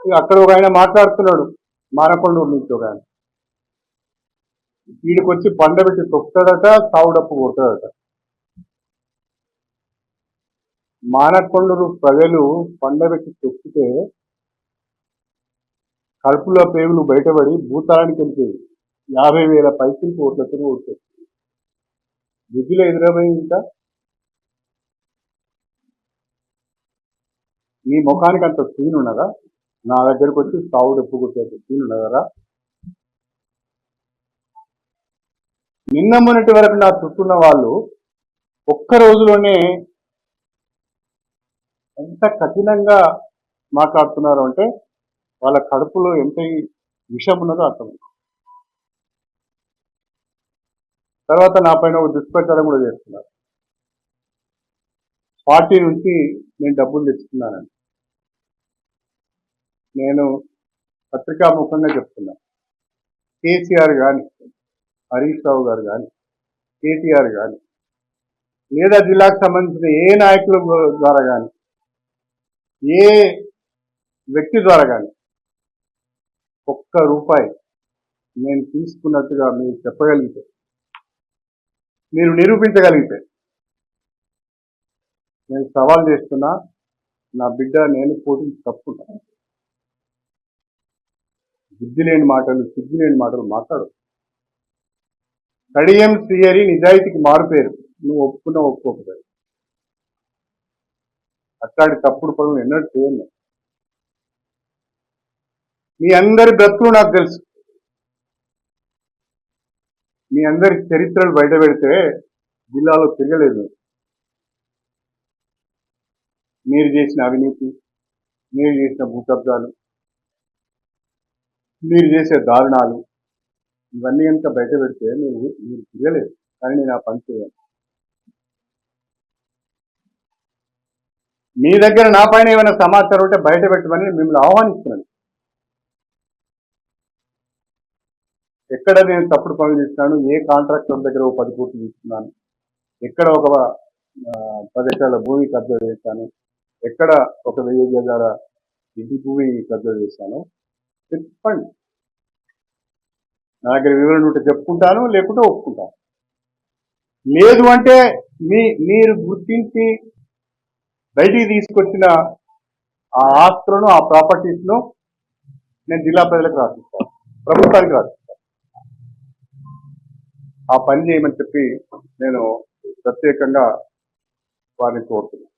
అక్కడ ఒక ఆయన మాట్లాడుతున్నాడు మారకొండూరు నుంచి ఒక ఆయన. వీడికి వచ్చి పండబెట్టి తొక్కుతాడట సావుడప్పు కొడతాడట. మానకొండూరు ప్రజలు పండబెట్టి తొక్కితే కడుపులో పేగులు బయటపడి భూతానికి వెళ్తాయి యాభై వేల పైసలు ఓట్లతో ఓట్లు విధులు ఎదురమైంది ఇంకా నీ ముఖానికి అంత సీన్ ఉన్నదా? నా దగ్గరకు వచ్చి సావుడు ఎప్పు కొట్టేంత నిన్న మొన్నటి వరకు నా చుట్టూన్న వాళ్ళు ఒక్క రోజులోనే ఎంత కఠినంగా మాట్లాడుతున్నారు అంటే వాళ్ళ కడుపులో ఎంత విషం ఉన్నదో అర్థం తర్వాత నా పైన ఒక దుష్ప్రచారం కూడా చేస్తున్నారు. పార్టీ నుంచి నేను డబ్బులు తెచ్చుకున్నానండి నేను పత్రికాముఖంగా చెప్తున్నా. కేసీఆర్ కానీ హరీష్ రావు గారు కానీ కేటీఆర్ కానీ లేదా జిల్లాకు సంబంధించిన ఏ నాయకుల ద్వారా కానీ ఏ వ్యక్తి ద్వారా కానీ ఒక్క రూపాయి నేను తీసుకున్నట్టుగా మీరు చెప్పగలిగితే మీరు నిరూపించగలిగితే నేను సవాల్ చేస్తున్నా నా బిడ్డ నేను పోటీ తప్పుకుంటాను. బుద్ధి లేని మాటలు సిగ్గు లేని మాటలు మాట్లాడు. కడియం శ్రీహరి నిజాయితీకి మారుపేరు. నువ్వు ఒప్పుకున్నా ఒప్పుకోకపోయి అట్లాంటి తప్పుడు పనులు ఎన్నడూ చేయను మీ అందరి బ్రతులు నాకు తెలుసు. మీ అందరి చరిత్రలు బయట పెడితే జిల్లాలో తిరగలేదు. మీరు చేసిన అవినీతి మీరు చేసిన భూకబ్జాలు మీరు చేసే దారుణాలు ఇవన్నీ కనుక బయట పెడితే మీరు మీరు తిరగలేదు కానీ నేను ఆ పని చేయాలి. మీ దగ్గర నా పైన ఏమైనా సమాచారం ఉంటే బయట పెట్టమని మిమ్మల్ని ఆహ్వానిస్తున్నాను. ఎక్కడ నేను తప్పుడు పనులు చేస్తున్నాను ఏ కాంట్రాక్టర్ దగ్గర ఒక పది కోట్లు తీసుకున్నాను ఎక్కడ ఒక పది ఎకరాల భూమి కబ్జా చేశాను ఎక్కడ ఒక వెయ్యి గజాల ఇంటి భూమి కబ్జా చేశాను చెప్పండి. నా దగ్గర వివరణ ఉంటే చెప్పుకుంటాను లేకుంటే ఒప్పుకుంటాను. లేదు అంటే మీ మీరు గుర్తించి బయటికి తీసుకొచ్చిన ఆ ఆస్తులను ఆ ప్రాపర్టీస్ను నేను జిల్లా ప్రజలకు రాసిస్తాను. ప్రభుత్వానికి రాసిస్తాను. ఆ పని చేయమని చెప్పి నేను ప్రత్యేకంగా వారిని కోరుతున్నాను.